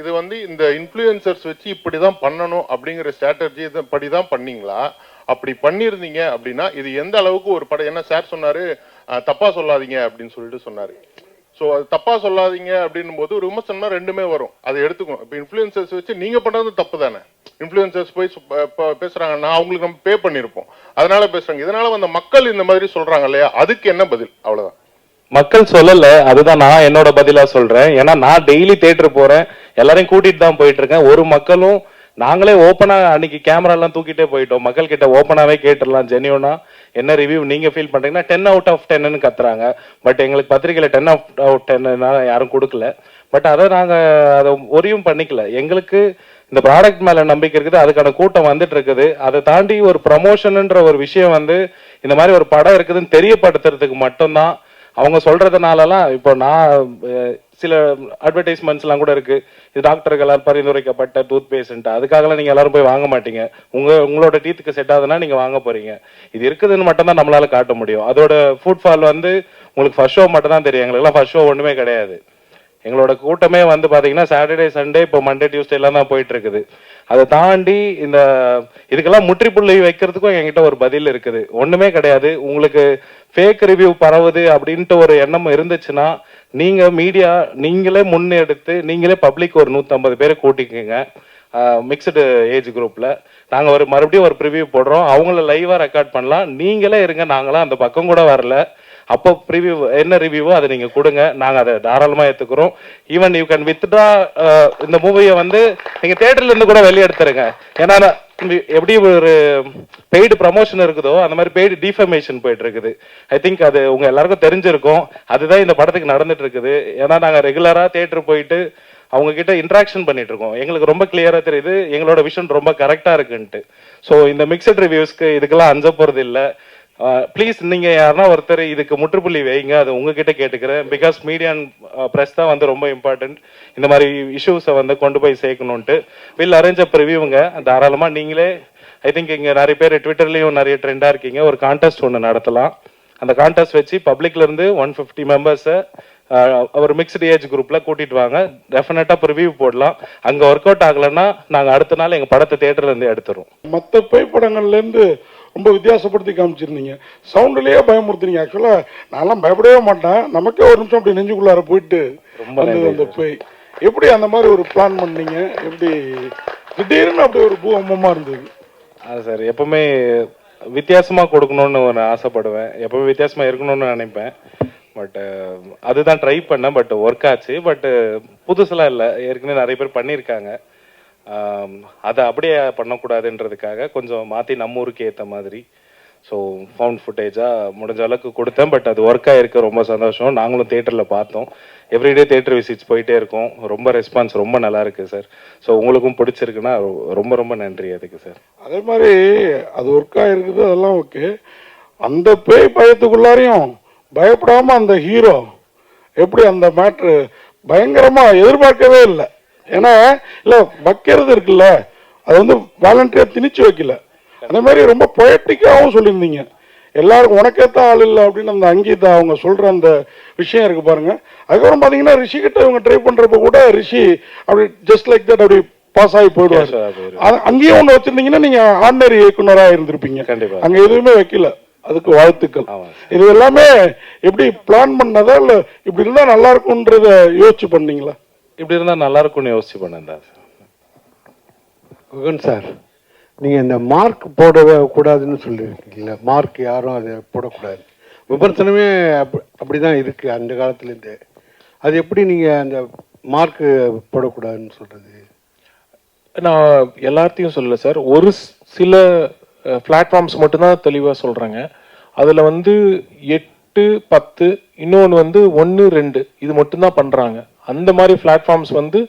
இது வந்து இந்த இன்ஃப்ளூயன்சர்ஸ் வச்சு இப்படிதான் பண்ணணும் அப்படிங்கிற ஸ்ட்ராட்டஜி படி தான் பண்ணீங்களா? அப்படி பண்ணியிருந்தீங்க அப்படின்னா இது எந்த அளவுக்கு ஒரு படம்? என்ன சார் சொன்னாரு தப்பா சொல்லாதீங்க அப்படின்னு சொல்லிட்டு சொன்னாரு. ஸோ அது தப்பா சொல்லாதீங்க அப்படின்னும் போது ஒரு விமர்சனம்னா ரெண்டுமே வரும். அதை எடுத்துக்கணும். இப்போ இன்ஃப்ளூயன்சர்ஸ் வச்சு நீங்க பண்றது தப்பு தானே? இன்ஃப்ளூயன்சர்ஸ் போய் பேசுறாங்கன்னா பேசுறாங்க நான் அவங்களுக்கு நம்ம பே பண்ணியிருப்போம். அதனால பேசுறாங்க. இதனால வந்த மக்கள் இந்த மாதிரி சொல்றாங்க இல்லையா? அதுக்கு என்ன பதில்? அவ்வளவுதான். மக்கள் சொல்லல அதுதான் நான் என்னோட பதிலா சொல்றேன். ஏன்னா நான் டெய்லி தேட்டர் போறேன். எல்லாரையும் கூட்டிட்டு தான் போயிட்டு இருக்கேன் ஒரு மக்களும் நாங்களே ஓப்பனா அன்னைக்கு கேமரா எல்லாம் தூக்கிட்டே போயிட்டோம். மக்கள் கிட்ட ஓப்பனாவே கேட்டுடலாம் ஜெனியூனா என்ன ரிவ்யூ நீங்க ஃபீல் பண்றீங்கன்னா டென் அவுட் ஆஃப் டென்னு கத்துறாங்க. பட் எங்களுக்கு பத்திரிகையில டென் அவுட் அவுட் டென்னு யாரும் கொடுக்கல. பட் அதை நாங்க அதை ஒரியும் பண்ணிக்கல. எங்களுக்கு இந்த ப்ராடக்ட் மேல நம்பிக்கை இருக்குது. அதுக்கான கூட்டம் வந்துட்டு இருக்குது அதை தாண்டி ஒரு ப்ரமோஷன்ன்ற ஒரு விஷயம் வந்து இந்த மாதிரி ஒரு படம் இருக்குதுன்னு தெரியப்படுத்துறதுக்கு மட்டும்தான் அவங்க சொல்றதுனாலலாம் இப்போ நான் சில அட்வர்டைஸ்மெண்ட்ஸ்லாம் கூட இருக்கு. இது டாக்டர்களால் பரிந்துரைக்கப்பட்ட டூத் பேஸ்ட் அதுக்காகலாம் நீங்க எல்லாரும் போய் வாங்க மாட்டீங்க. உங்க உங்களோட டீத்துக்கு செட் ஆகுதுன்னா நீங்க வாங்க போறீங்க. இது இருக்குதுன்னு மட்டும் தான் நம்மளால காட்ட முடியும். அதோட ஃபுட் ஃபால் வந்து உங்களுக்கு ஃபர்ஸ்ட் ஷோ மட்டும் தான் தெரியும் எங்களுக்குலாம் ஃபர்ஸ்ட் ஷோ ஒண்ணுமே கிடையாது. எங்களோட கூட்டமே வந்து பாத்தீங்கன்னா சாட்டர்டே சண்டே இப்போ மண்டே டியூஸ்டே எல்லாம் தான் போயிட்டு இருக்குது. அதை தாண்டி இந்த இதுக்கெல்லாம் முற்றுப்புள்ளி வைக்கிறதுக்கும் என்கிட்ட ஒரு பதில் இருக்குது. ஒன்றுமே கிடையாது. உங்களுக்கு ஃபேக் ரிவ்யூ பரவுது அப்படின்ட்டு ஒரு எண்ணம் இருந்துச்சுன்னா நீங்கள் மீடியா நீங்களே முன்னெடுத்து நீங்களே பப்ளிக் ஒரு 150 பேரை கூட்டிக்கோங்க. மிக்சடு ஏஜ் குரூப்பில் நாங்கள் ஒரு மறுபடியும் ஒரு ப்ரிவியூ போடுறோம். அவங்கள லைவாக ரெக்கார்ட் பண்ணலாம். நீங்களே இருங்க. நாங்களாம் அந்த பக்கம் கூட வரல. அப்போ ப்ரிவ்யூ என்ன ரிவ்யூவோ அதை நீங்கள் கொடுங்க. நாங்கள் அதை தாராளமாக ஏற்றுக்கிறோம் even you can withdraw uh, இந்த மூவியை வந்து நீங்கள் தேட்டர்லேருந்து கூட வெளியே எடுத்துருங்க. ஏன்னா நான் எப்படி ஒரு பெய்டு ப்ரமோஷன் இருக்குதோ அந்த மாதிரி பெய்டு டிஃபமேஷன் போயிட்டு இருக்குது ஐ திங்க் அது உங்க எல்லாருக்கும் தெரிஞ்சிருக்கும். அதுதான் இந்த படத்துக்கு நடந்துட்டு இருக்குது ஏன்னா நாங்க ரெகுலரா தேட்டர் போயிட்டு அவங்க கிட்ட இன்ட்ராக்ஷன் பண்ணிட்டு இருக்கோம் எங்களுக்கு ரொம்ப கிளியரா தெரியுது. எங்களோட விஷன் ரொம்ப கரெக்டா இருக்குன்ட்டு. ஸோ இந்த மிக்சட் ரிவ்யூஸ்க்கு இதுக்கெல்லாம் அஞ்ச போறது இல்லை ப்ளீஸ் நீங்க யாருன்னா ஒருத்தர் இதுக்கு முற்றுப்புள்ளி வைங்க. அது உங்ககிட்ட கேட்டுக்கிறேன். பிகாஸ் மீடியா ப்ரெஸ் தான் வந்து ரொம்ப இம்பார்ட்டன்ட் இந்த மாதிரி இஷ்யூஸை வந்து கொண்டு போய் சேர்க்கணும்ட்டு வில் அரேஞ்ச் அப் ரிவ்யூங்க நீங்களே ஐ திங்க் இங்கே நிறைய பேர் ட்விட்டர்லேயும் நிறைய ட்ரெண்டாக இருக்கீங்க. ஒரு கான்டெஸ்ட் ஒன்று நடத்தலாம். அந்த கான்டெஸ்ட் வச்சு பப்ளிக்லேருந்து ஒன் ஃபிஃப்டி மெம்பர்ஸை ஒரு மிக்ஸ்டு ஏஜ் குரூப்பில் கூட்டிட்டு வாங்க. டெஃபினட்டா ரிவ்யூ போடலாம். அங்கே ஒர்க் அவுட் ஆகலைன்னா நாங்கள் அடுத்த நாள் எங்கள் படத்தை தேட்டர்லேருந்து எடுத்துருவோம். மற்ற புகைப்படங்கள்லேருந்து ரொம்ப வித்தியாசப்படுத்தி காமிச்சிருந்தீங்க. சவுண்ட்லயே பயமுறுத்துறீங்க ஆக்சுவலா நான்லாம் பயப்படவே மாட்டேன். நமக்கே ஒரு நிமிஷம் அப்படி நெஞ்சுக்குள்ளார போயிட்டு வந்தது அந்த பேய். எப்படி அந்த மாதிரி ஒரு பிளான் பண்ணீங்க? எப்படி திடீர்னு அப்படி ஒரு பூகம்பமா இருந்தது? அது சார் எப்பவுமே வித்தியாசமா கொடுக்கணும்னு ஒரு ஆசைப்படுவேன். எப்பவுமே வித்தியாசமா இருக்கணும்னு நினைப்பேன். பட் அதுதான் ட்ரை பண்ணேன். பட் ஒர்க் ஆச்சு. பட் புதுசுலாம் இல்லை. ஏற்கனவே நிறைய பேர் பண்ணியிருக்காங்க. அதை அப்படியே பண்ணக்கூடாதுன்றதுக்காக கொஞ்சம் மாற்றி நம்ம ஊருக்கு ஏற்ற மாதிரி. ஸோ ஃபவுண்ட் ஃபுட்டேஜாக முடிஞ்ச அளவுக்கு கொடுத்தேன் பட் அது ஒர்க் ஆகிருக்க ரொம்ப சந்தோஷம். நாங்களும் தேட்டரில் பார்த்தோம். எவ்ரிடே தேட்டர் விசிட்ஸ் போயிட்டே இருக்கோம். ரொம்ப ரெஸ்பான்ஸ் ரொம்ப நல்லா இருக்கு சார் ஸோ உங்களுக்கும் பிடிச்சிருக்குன்னா ரொம்ப ரொம்ப நன்றி அதுக்கு சார் அதே மாதிரி அது ஒர்க் ஆயிருக்குது அதெல்லாம் ஓகே அந்த பேய் பயத்துக்குள்ளாரையும் பயப்படாமல் அந்த ஹீரோ எப்படி அந்த மேட்ரு பயங்கரமாக எதிர்பார்க்கவே இல்லை. ஏன்னா இல்ல வைக்கிறது இருக்குல்ல அது வந்து வாலண்டியரா திணிச்சு வைக்கல. அந்த மாதிரி ரொம்ப பொயட்டிக்காவும் சொல்லியிருந்தீங்க. எல்லாருக்கும் உனக்கேத்த ஆள் இல்லை அப்படின்னு அந்த அங்கீதா அவங்க சொல்ற அந்த விஷயம் இருக்கு பாருங்க. அதுக்கப்புறம் பாத்தீங்கன்னா ரிஷி கிட்ட இவங்க ட்ரை பண்றப்ப கூட ரிஷி அப்படி ஜஸ்ட் லைக் தட் அப்படி பாஸ் ஆகி போயிடுவாரு. Casual ஆ போயிடுவாரு. அ- அங்கேயே ஒண்ணு வச்சிருந்தீங்கன்னா நீங்க ஆர்டினரி இயக்குனரா இருந்திருப்பீங்க. கண்டிப்பா. அங்க எதுவுமே வைக்கல. அதுக்கு வாழ்த்துக்கள். இது எல்லாமே எப்படி பிளான் பண்ணதா இல்ல இப்படி இருந்தா நல்லா இருக்கும்ன்றத யோசிச்சு பண்ணீங்களா? இப்படி இருந்தா நல்லா இருக்கும்னு யோசிச்சு பண்ணேன் தான் சார் குகன் சார் நீங்கள் இந்த மார்க் போடவே கூடாதுன்னு சொல்லியிருக்கீங்களா மார்க் யாரும் அதை போடக்கூடாது. விமர்சனமே அப் அப்படி தான் இருக்குது அந்த காலத்துலேருந்து. அது எப்படி நீங்கள் அந்த மார்க்கு போடக்கூடாதுன்னு சொல்கிறது நான் எல்லாத்தையும் சொல்லல சார். ஒரு சில பிளாட்ஃபார்ம்ஸ் மட்டும்தான் தெளிவாக சொல்கிறாங்க அதில் வந்து எட்டு பத்து இன்னொன்று வந்து ஒன்று ரெண்டு இது மட்டும்தான் பண்ணுறாங்க அந்த மாதிரி பிளாட்ஃபார்ம்ஸ் வந்து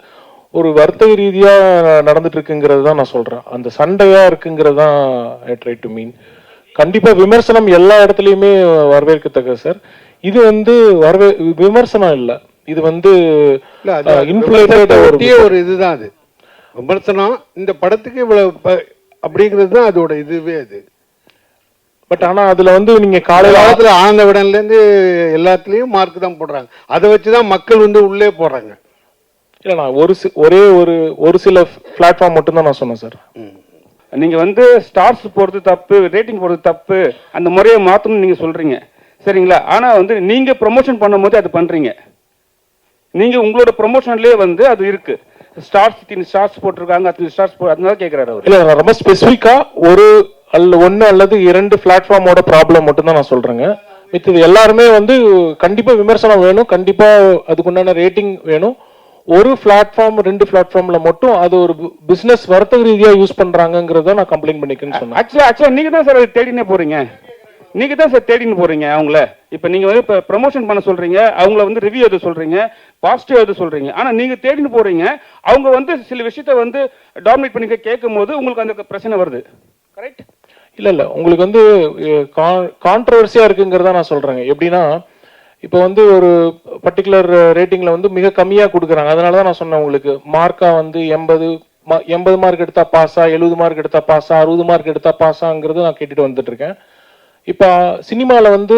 ஒரு வர்த்தக ரீதியாக நடந்துட்டு இருக்குங்கிறது தான் நான் சொல்கிறேன் அந்த சண்டையாக இருக்குங்கிறது தான் ஐ ட்ரை டு மீன் கண்டிப்பாக விமர்சனம் எல்லா இடத்துலையுமே வரவேற்கத்தக்க சார் இது வந்து வரவே விமர்சனம் இல்லை. இது வந்து ஒரு இதுதான் அது. விமர்சனம் இந்த படத்துக்கு இவ்வளவு அப்படிங்கிறது தான் அதோட இதுவே அது. பட் ஆனா அதுல வந்து நீங்க காலத்துல ஆனந்த விடன்லேருந்து எல்லாத்துலேயும் மார்க் தான் போடுறாங்க. அதை வச்சு தான் மக்கள் வந்து உள்ளே போடுறாங்க இல்ல நான் ஒரு ஒரே ஒரு ஒரு சில பிளாட்ஃபார்ம் மட்டும் தான் நான் சொன்னேன் சார் நீங்க வந்து ஸ்டார்ஸ் போறது தப்பு ரேட்டிங் போறது தப்பு அந்த முறையை மாத்தணும்னு நீங்க சொல்றீங்க. சரிங்களா? ஆனா வந்து நீங்க ப்ரொமோஷன் பண்ணும்போது அது பண்றீங்க. நீங்க உங்களோட ப்ரொமோஷன்லயே வந்து அது இருக்கு. ஸ்டார்ஸ் இத்தனை ஸ்டார்ஸ் போட்டிருக்காங்க அத்தனை ஸ்டார்ஸ் போ அதனால கேக்குறாரு அவர். இல்ல ரொம்ப ஸ்பெசிஃபிக்கா ஒரு அல்ல ஒன்று அல்லது இரண்டு பிளாட்ஃபார்மோட ப்ராப்ளம் மட்டும் தான் நான் சொல்றேங்க. மித்தது எல்லாருமே வந்து கண்டிப்பாக விமர்சனம் வேணும். கண்டிப்பாக அதுக்குண்டான ரேட்டிங் வேணும். ஒரு பிளாட்ஃபார்ம் ரெண்டு பிளாட்ஃபார்ம்ல மட்டும் அது ஒரு பிசினஸ் வர்த்தக ரீதியா யூஸ் பண்ணுறாங்கங்கிறத நான் கம்ப்ளைண்ட் பண்ணிக்கிறேன்னு சொன்னேன். ஆக்சுவலா ஆக்சுவலா நீங்க தான் சார் தேடினே போறீங்க. நீங்க தான் சார் தேடின்னு போறீங்க அவங்கள. இப்போ நீங்க வந்து இப்போ ப்ரமோஷன் பண்ண சொல்றீங்க அவங்கள வந்து ரிவ்யூ எது சொல்றீங்க பாசிட்டிவ் எது சொல்றீங்க. ஆனா நீங்க தேடின்னு போறீங்க அவங்க வந்து சில விஷயத்த வந்து டாமினேட் பண்ணி கேட்கும் போது உங்களுக்கு அந்த பிரச்சனை வருது. கரெக்ட் இல்லை இல்லை. உங்களுக்கு வந்து கான்ட்ரவர்சியாக இருக்குங்கிறத நான் சொல்கிறேங்க எப்படின்னா இப்போ வந்து ஒரு பர்டிகுலர் ரேட்டிங்கில் வந்து மிக கம்மியாக கொடுக்குறாங்க. அதனால தான் நான் சொன்னேன் உங்களுக்கு. மார்க்காக வந்து எண்பது எண்பது மார்க் எடுத்தால் பாஸா எழுபது மார்க் எடுத்தால் பாஸா அறுபது மார்க் எடுத்தால் பாஸாங்கிறது நான் கேட்டுட்டு வந்துட்டுருக்கேன் இப்போ சினிமாவில் வந்து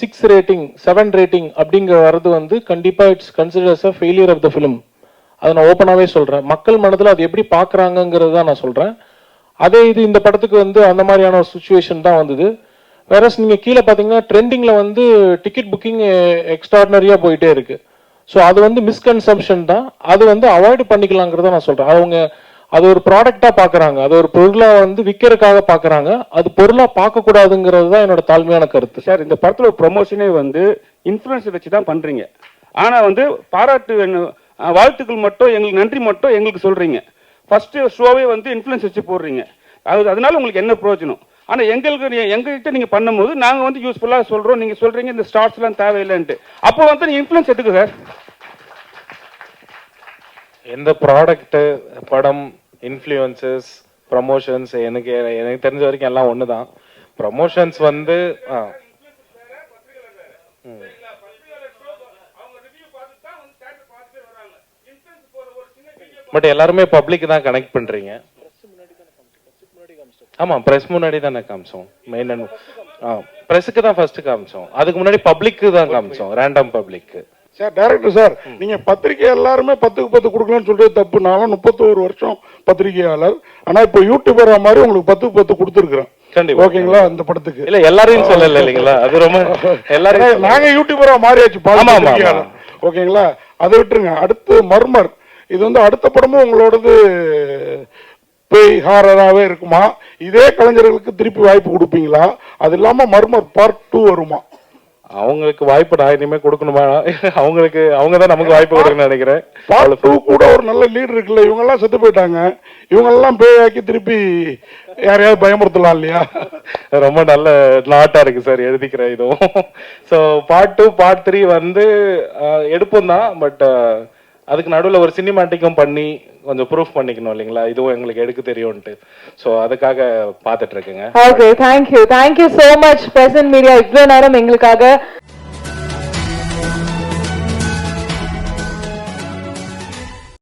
சிக்ஸ் ரேட்டிங் செவன் ரேட்டிங் அப்படிங்கிற வர்றது வந்து கண்டிப்பாக it's considers a failure of the film அதை நான் ஓப்பனாகவே சொல்கிறேன் மக்கள் மனதில் அது எப்படி பார்க்குறாங்கங்கிறது தான் நான் சொல்கிறேன் அதே இது இந்த படத்துக்கு வந்து அந்த மாதிரியான ஒரு சுச்சுவேஷன் தான் வந்தது. வேறஸ் நீங்கள் கீழே பார்த்தீங்கன்னா ட்ரெண்டிங்கில் வந்து டிக்கெட் புக்கிங் எக்ஸ்ட்ராடினரியா போயிட்டே இருக்குது ஸோ அது வந்து மிஸ்கன்சம்ஷன் தான். அது வந்து அவாய்டு பண்ணிக்கலாங்கிறத நான் சொல்கிறேன் அவங்க அது ஒரு ப்ராடக்டாக பார்க்குறாங்க. அது ஒரு பொருளாக வந்து விற்கிறதுக்காக பார்க்குறாங்க. அது பொருளாக பார்க்கக்கூடாதுங்கிறது தான் என்னோட தாழ்மையான கருத்து. சார் இந்த படத்தில் ப்ரொமோஷனே வந்து இன்ஃப்ளூயன்ஸ் வச்சு தான் பண்ணுறீங்க ஆனால் வந்து பாராட்டு வாழ்த்துக்கள் மட்டும் எங்களுக்கு நன்றி மட்டும் எங்களுக்கு சொல்கிறீங்க ஃபர்ஸ்ட் ஷோவே வந்து இன்ஃபுளுன்ஸ் வச்சு போடுறீங்க. அது அதனால உங்களுக்கு என்ன பிரயோஜனம்? ஆனா எங்களுக்கு நீ- எங்ககிட்ட நீங்க பண்ணும்போது நாங்க வந்து யூஸ்ஃபுல்லா சொல்றோம். நீங்க சொல்றீங்க இந்த ஸ்டார்ஸ் எல்லாம் தேவையில்லைன்ட்டு. அப்போ வந்து நீங்க இன்ஃபுளுன்ஸ் எடுத்துக்க சார் எந்த ப்ராடக்ட் படம் இன்ஃப்ளூயன்சஸ் ப்ரமோஷன்ஸ் எனக்கு எனக்கு தெரிஞ்ச வரைக்கும் எல்லாம் ஒன்று தான் ப்ரமோஷன்ஸ் வந்து ஆ. பட் எல்லாருமே பப்ளிக் தான் கனெக்ட் பண்றீங்க. ஆமா பிரஸ் முன்னாடி தானே காமிச்சோம். மெயின் ஆ பிரஸுக்கு தான் ஃபர்ஸ்ட் காமிச்சோம். அதுக்கு முன்னாடி பப்ளிக்கு தான் காமிச்சோம் ரேண்டம் பப்ளிக்கு சார் டைரக்டர் சார் நீங்க பத்திரிக்கை எல்லாருமே பத்துக்கு பத்து கொடுக்கலன்னு சொல்றது தப்பு. நானும் முப்பத்தோரு வருஷம் பத்திரிகையாளர். ஆனா இப்போ யூடியூபர் மாதிரி உங்களுக்கு பத்துக்கு பத்து கொடுத்துருக்குறேன். ஓகேங்களா இந்த படத்துக்கு? இல்ல எல்லாரையும் சொல்லல இல்லைங்களா? அது ரொம்ப எல்லாரையும் அதாவது நாங்க யூடியூபரா மாறியாச்சு. ஓகேங்களா? அதை விட்டுருங்க. அடுத்து மர்மர். இது வந்து அடுத்த படமும் உங்களோடது பேய் ஹாரராகவே இருக்குமா? இதே கலைஞர்களுக்கு திருப்பி வாய்ப்பு கொடுப்பீங்களா? அது இல்லாம மர்மர் பார்ட் டூ வருமா? அவங்களுக்கு வாய்ப்பு நான் இனிமே கொடுக்கணுமா? அவங்களுக்கு அவங்க தான் நமக்கு வாய்ப்பு கொடுக்கணும்னு நினைக்கிறேன். பார்ட் டூ கூட ஒரு நல்ல லீட் இருக்குல்ல இவங்க எல்லாம் செத்து போயிட்டாங்க. இவங்க எல்லாம் பேயாக்கி திருப்பி யாரையாவது பயமுறுத்தலாம் இல்லையா? ரொம்ப நல்ல நாட்டா இருக்கு சார் எழுதிக்கிறேன் இதுவும். So part two part three வந்து எடுப்போம் தான் பட் அதுக்கு நடுவில் ஒரு சினிமாட்டிக்கும் பண்ணி கொஞ்சம் ப்ரூஃப் பண்ணிக்கணும் இல்லைங்களா? இதுவும் எங்களுக்கு எடுக்க தெரியும்ட்டு ஸோ அதுக்காக பார்த்துட்டு இருக்குங்க. Okay thank you thank you so much press and media இவ்வளோ நேரம் எங்களுக்காக